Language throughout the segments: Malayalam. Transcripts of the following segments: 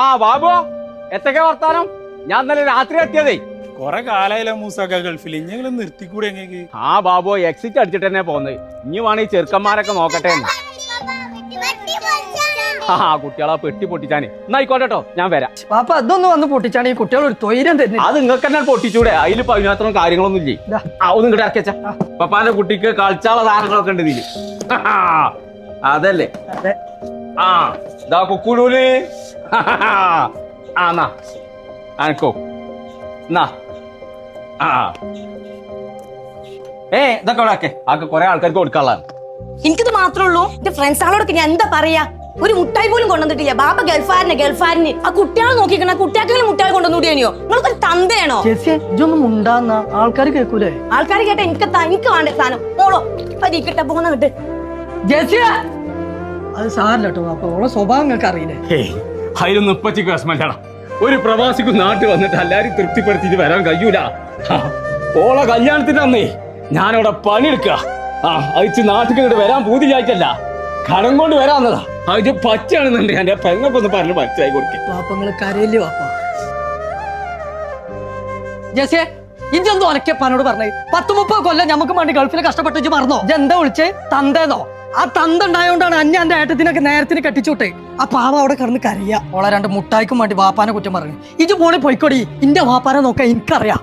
ആ ബാബു എത്തൊക്കെ വർത്താനം? ഞാൻ ഇന്നലെ രാത്രി എത്തിയതേ. കൊറേ കാലായില്ല മൂസാക്ക ഗൾഫിൽ ഞങ്ങൾ നിർത്തിക്കൂടെ എങ്ങനെ ആ ബാബു എക്സിറ്റ് അടിച്ചിട്ട് തന്നെ പോന്നത് ഇനി വേണേ ചെറുക്കന്മാരൊക്കെ നോക്കട്ടെ എന്ന്. ആ കുട്ടികളെ പെട്ടി പൊട്ടിച്ചാന്. എന്നായിക്കോട്ടെ കേട്ടോ ഞാൻ വരാം. പാപ്പ അതൊന്നും വന്ന് പൊട്ടിച്ചാണ് ഈ കുട്ടികൾ ഒരു തൊയിരം തന്നെ അത് നിങ്ങൾക്ക് തന്നെ പൊട്ടിച്ചൂടെ. അതിൽ അതിനകത്തൊന്നും കാര്യങ്ങളൊന്നും ഇല്ലേ. ആ ഒന്ന് ഇങ്ങോട്ട് ഇറക്കിച്ച പപ്പാന്റെ കുട്ടിക്ക് കളിച്ചാളെ സാധനങ്ങളൊക്കെ ഉണ്ട് ഇതിൽ. അതല്ലേ? ആ ഇതാ കുക്കുടൂൽ ആ എന്നാ അനക്കോ എന്നാ ആ. ഏ ഇതൊക്കെ അവിടെ ആക്കെ. ആക്കെ കുറെ ആൾക്കാർക്ക് കൊടുക്കാനുള്ളതാണ്. എനിക്കിത് മാത്രമേ ഉള്ളൂ. എന്റെ ഫ്രണ്ട്സ് ആളോടൊക്കെ ഞാൻ എന്താ പറയാ? ഒരു മുട്ടായി പോലും കൊണ്ടുവന്നിട്ടില്ല. ബാബ ഗൾഫാരനെ ഗൾഫാരന്. ആ കുട്ടികളെ നോക്കിക്കണ കുട്ടികൾക്കെങ്കിലും മുട്ടായി കൊണ്ടുവന്നുകൂടിയോ നിങ്ങൾക്കൊരു തന്തയാണോ? ചേച്ചി ഇതൊന്നും ഉണ്ടാന്ന ആൾക്കാർ കേൾക്കൂലേ ആൾക്കാർ കേട്ട എനിക്ക് എനിക്ക് വേണ്ട സാധനം. മോളോ പരീക്കിട്ട പോകുന്ന കിട്ട് ജേസിയ അത് സാറില്ല കേട്ടോ അപ്പൊ ഓളെ സ്വഭാവം നിങ്ങൾക്ക് അറിയില്ലേ ഹേയ് അതിലൊന്നും ഇപ്പച്ചിക്ക് വിഷമല്ലടാ ഒരു പ്രവാസിക്ക് നാട്ടിൽ വന്നിട്ട് എല്ലാരും തൃപ്തിപ്പെടുത്തിയിട്ട് വരാൻ കഴിയൂല. ഓളെ കല്യാണത്തിന്റെ അന്നേ ഞാനവിടെ പണിയെടുക്കുക അയച്ച് നാട്ടിൽ ഇങ്ങോട്ട് വരാൻ പൂതിയായിട്ടല്ല കടം കൊണ്ട് വരാന്നതാ അത് പച്ചയാണെന്നുണ്ട് എന്റെ പെങ്ങൊക്കെ പറഞ്ഞു പച്ചയായി കൊടുക്കേ. ജേസിയെ ഇജെന്തോ ഒലക്കപ്പാനോട് പറഞ്ഞേ? പത്ത് മുപ്പത് കൊല്ലം നമുക്ക് വേണ്ടി ഗൾഫിൽ കഷ്ടപ്പെട്ട് മറന്നോ? എന്താ വിളിച്ചേ? തന്തേന്നോ? ആ തന്ത ഉണ്ടായോണ്ടാണ് അഞ്ഞ എന്റെ ഏട്ടത്തിനൊക്കെ നേരത്തിന് കെട്ടിച്ചോട്ടെ. ആ പാവ അവിടെ കിടന്ന് കരയ. ഓളെ രണ്ട് മുട്ടായിക്കും വേണ്ടി വാപ്പാനെ കുറ്റം പറഞ്ഞു ഇജ് പോണി പോയിക്കോടി. ഇന്റെ വാപ്പാനെ നോക്കാൻ എനിക്കറിയാം.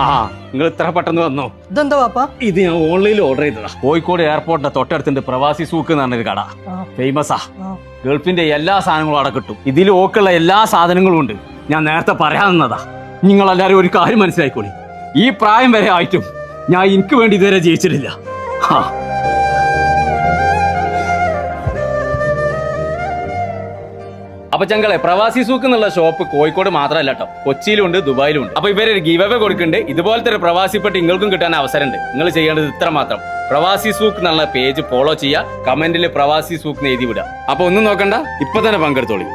ആ നിങ്ങൾ ഇത്ര പെട്ടെന്ന് വന്നോ? ഇതെന്താ വാപ്പ? ഇത് ഞാൻ ഓൺലൈനിൽ ഓർഡർ ചെയ്തതാ. കോഴിക്കോട് എയർപോർട്ടിന്റെ തൊട്ടടുത്തുണ്ട് പ്രവാസി സൂക്ക് എന്ന് പറഞ്ഞൊരു കട. ഫേമസാ. ഗൾഫിന്റെ എല്ലാ സാധനങ്ങളും അവിടെ കിട്ടും. ഇതിൽ ഓക്കുള്ള എല്ലാ സാധനങ്ങളും ഉണ്ട്. ഞാൻ നേരത്തെ പറയാവുന്നതാ. നിങ്ങളെല്ലാരും ഒരു കാര്യം മനസ്സിലായിക്കോളി. ഈ പ്രായം വരെ ആയിട്ടും ഞാൻ എനിക്ക് വേണ്ടി ഇതുവരെ ജയിച്ചിട്ടില്ല. അപ്പൊ ചങ്കളെ പ്രവാസി സൂക്ക് എന്നുള്ള ഷോപ്പ് കോഴിക്കോട് മാത്രമല്ല കേട്ടോ കൊച്ചിയിലും ഉണ്ട് ദുബായിലും ഉണ്ട് അപ്പൊ ഇവരൊരു ഗീവ് അവേ കൊടുക്കുന്നുണ്ട്. ഇതുപോലത്തെ ഒരു പ്രവാസി നിങ്ങൾക്കും കിട്ടാൻ അവസരമുണ്ട്. നിങ്ങൾ ചെയ്യേണ്ടത് ഇത്ര മാത്രം പ്രവാസി സൂക്ക് എന്നുള്ള പേജ് ഫോളോ ചെയ്യുക കമന്റിൽ പ്രവാസി സൂക്ക് എഴുതി വിടുക. അപ്പൊ ഒന്നും നോക്കണ്ട ഇപ്പൊ തന്നെ പങ്കെടുത്തോളി.